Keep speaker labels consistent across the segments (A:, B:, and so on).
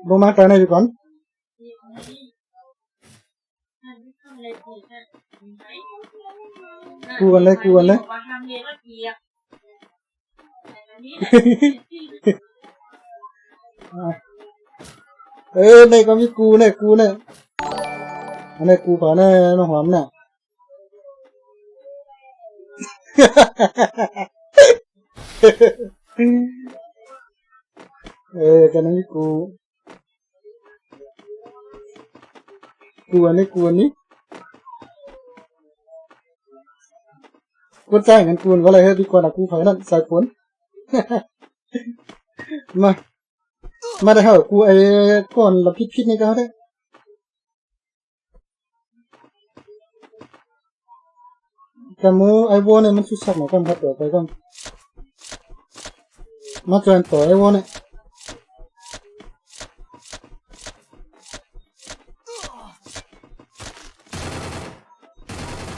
A: นี่ยมาอยู่ใต้เนี่ยอยู่กูกันสองกสองกด้านใต้เนี่ย อยู่กูกันเลยคนตายกันเลยคนยิงกันเลยเอาห่างๆกันอินห่างกันอินค่ะคดีอยู่ด้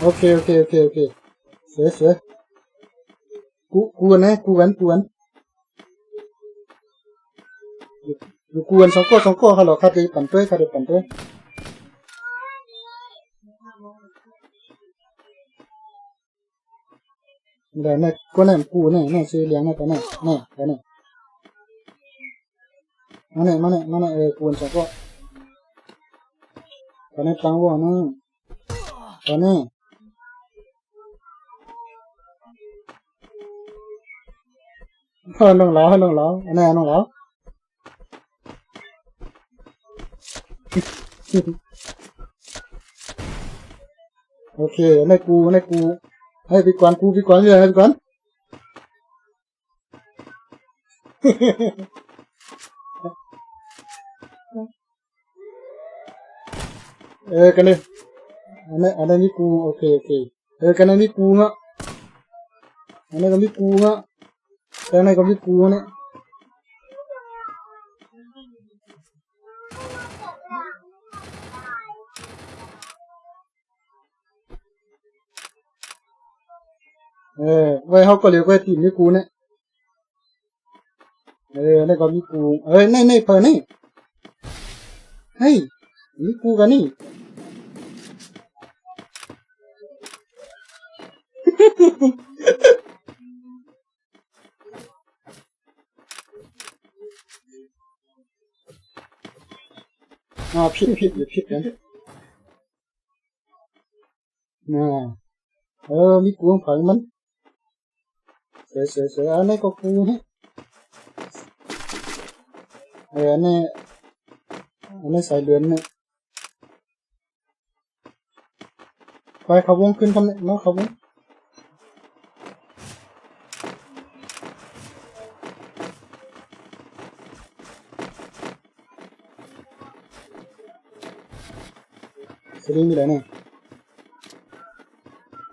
A: านในตัวลงมาไกลหน่อยดีก่อเลยกูกันเลยเอเนี่ยกูเนี่ยอันนี้กูผ่านแน่น้องหอมเนี่ยเอกูกูอันนี้กูอันกูใจเงินกูก็เลยเฮ้ยดีกวนส่ผลมามาได้เหรอกูไอ้ก่อนละพิษพิษนี่ก็ได้แต่มูไอ้วัวเหน่อครับดีปันมาจอยต่อไอ้วัวเนี่ยโอเคโอเคโอเคโอเคสวยสวยกูกูกันนะกูกันกูกันอยู่กูกันสองก้อสองก้อฮัลโหลคาดีปั่นด้คาดีปั่นด้วยได้เนี่ยก็เนี่ยกูเนี่ยเนี่ยซื้อเลี้ยงเนี่ยตัวเนี่ยเนี่ยตัวเนี่ยมาเนี่ยมาเนี่ยมาเนี่ยเออกูนสองก้อตัวนี้ตังวัวนะตัวนี้น้ hơi nông lão hơi nông lão anh này nông lão ok anh này cú anh này cú. Hay bị quán cú bị quán rồi à? hay bị quán? Ê, cái này. Anh này anh này đi cú. Ok ok. Ê, cái này đi cú ngã anh này đi mi cú ngã แต่ในก็มีกูเนี่ยเออไว้เขาก็เรียกว่าทีมมีกูเนี่ยเออในก็มีกูเอ้ยในในเพิ่นนี่เฮ้ยมีกูกันนี่ อ่าผิดผิดผิดกันน่ะเออมีกูของผังมันเสียเสียเสยอันนี้ก็กูนี่เอออันนี้อันนี้ใส่เดือนนี่ไปเขาวงขึ้นทำเนี่ยน้องเขาวง สลิงมีอะไรเนี่ย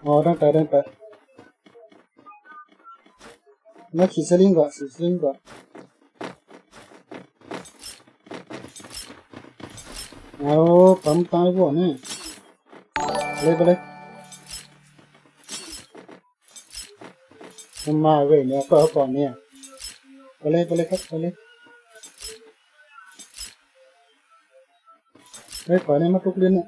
A: อ๋อตั้งแต่ตั้งแต่มาขี่สลิงก่อนขี่สลิงก่อนเอาปั๊มตายพวกนี่เลยไปเลยมันมาเว้ยเนี่ยก็เอาก่อนเนี่ยไปเลยไปเลยครับไปเลยเฮ้ยก่อนเนี่ยมาทุกเดือนเนี่ย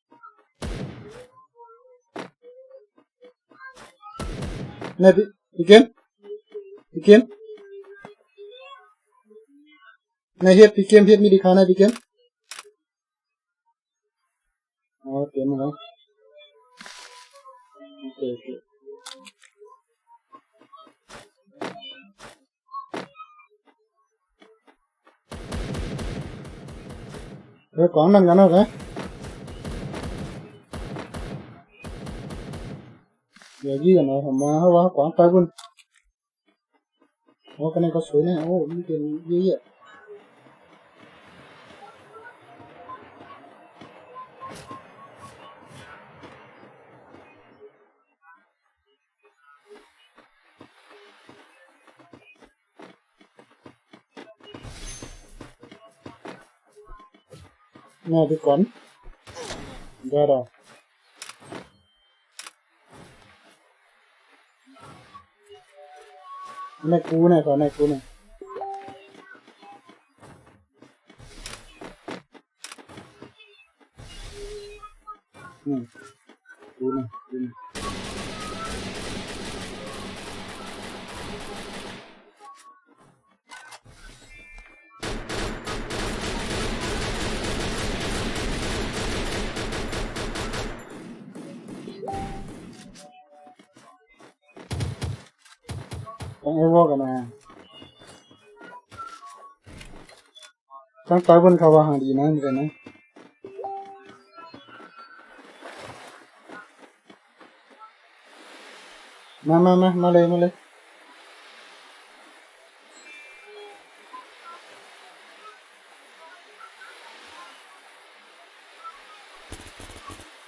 A: Nee, begin. Begin. Nee, hier, begin, hier, ik kan, nee, begin. Oh, oké, okay, maar dan. Oké, okay, oké. Dan hè? อย่ายื่นเอาทำมาเพราะว่าขวางไฟบุญโอ้กันนี้ก็สวยแน่โอ้มีเป็นเยอะแยะแม่ไปก่อนได้แล้ว 那姑娘和那姑娘。 ต้องเอวอกันมาตั้งตายบนคาวาหาดีนะเหมือนกันนะมามามามาเลยมาเลย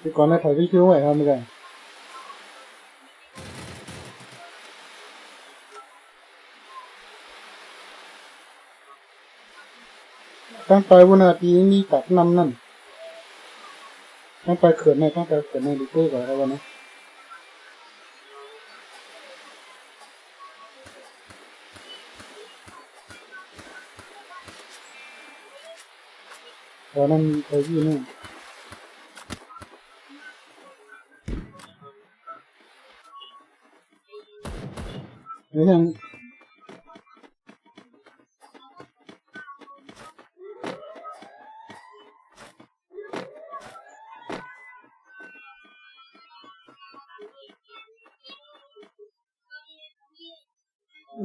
A: พี่ก่อนนะถ่ายวิดีโอไว้ครับเมือนกั ตั้งไปวันอาทิตย์มีตัดนำนั่นตั้งไปเขื่อนในตั้งไปเขื่อนในดิเก้ก่อนแล้ววันนี้ตอนนั้นมีใครยี่นี่นี่ยัง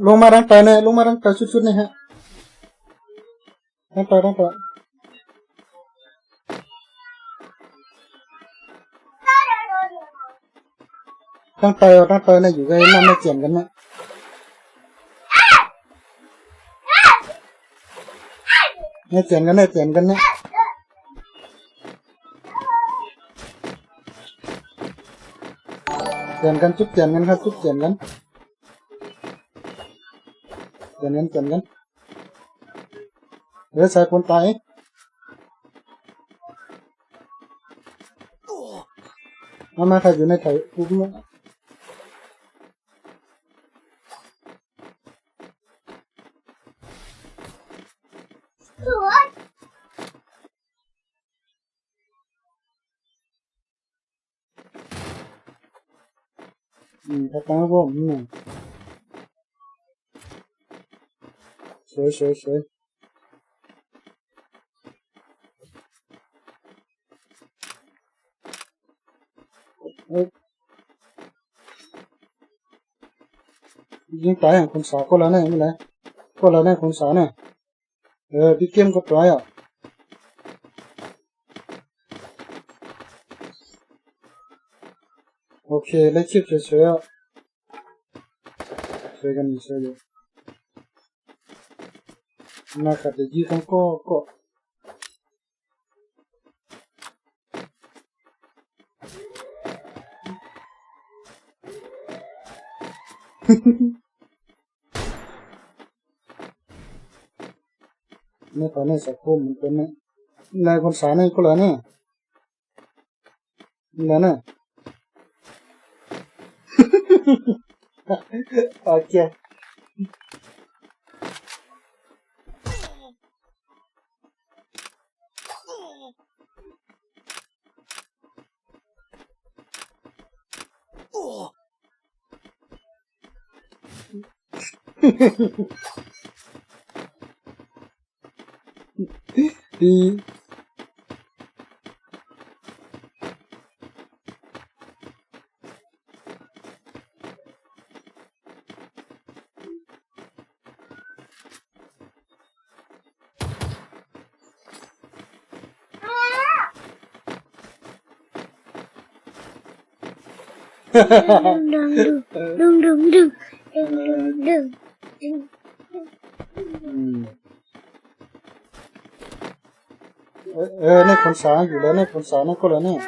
A: ลงมาดังไปเนี่ยลงมาดังไปชุดๆเนี่ยฮะดังไปดังไปดังไปเอาดังไปเนี่ยอยู่กับไอ้นั่นไม่เจียนกันนี่ยเนี่ยเจียนกันเนี่ยเจียนกันเนี่ย เปลี่ยนกันจุดเปลี่ยนกันครับจุดเปลี่ยนกันเปลี่ยนกันเปลี่ยนกันเดี๋ยวใส่คนตายมามาใครอยู่ในไถกูไม่ อืมถ้าตั้งพวกอืมสวยสวยสวยเอ้ยยิงตายอะคนสาวก็แล้ว เนี่ยไม่ไรก็แล้วเนี่ยคนสาวเนี่ยเออพี่เกมก็ตายอะโอเคเล่นเฉยๆอะสวยกันดีสวยอยู่ nakataji kan ko ko นี่ตอนนี้สักครู่มันเป็นนี่นายคนสานี่ก็แล้วเนี่ยแล้วเนี่ย 好，再见。 ดึ
B: งดึงดึงดึงดึงดึงดึง
A: เออเนี่ยคนสาวอยู่แล้วเนี่ยคนสาวนั่นก็แล้วเนี่ย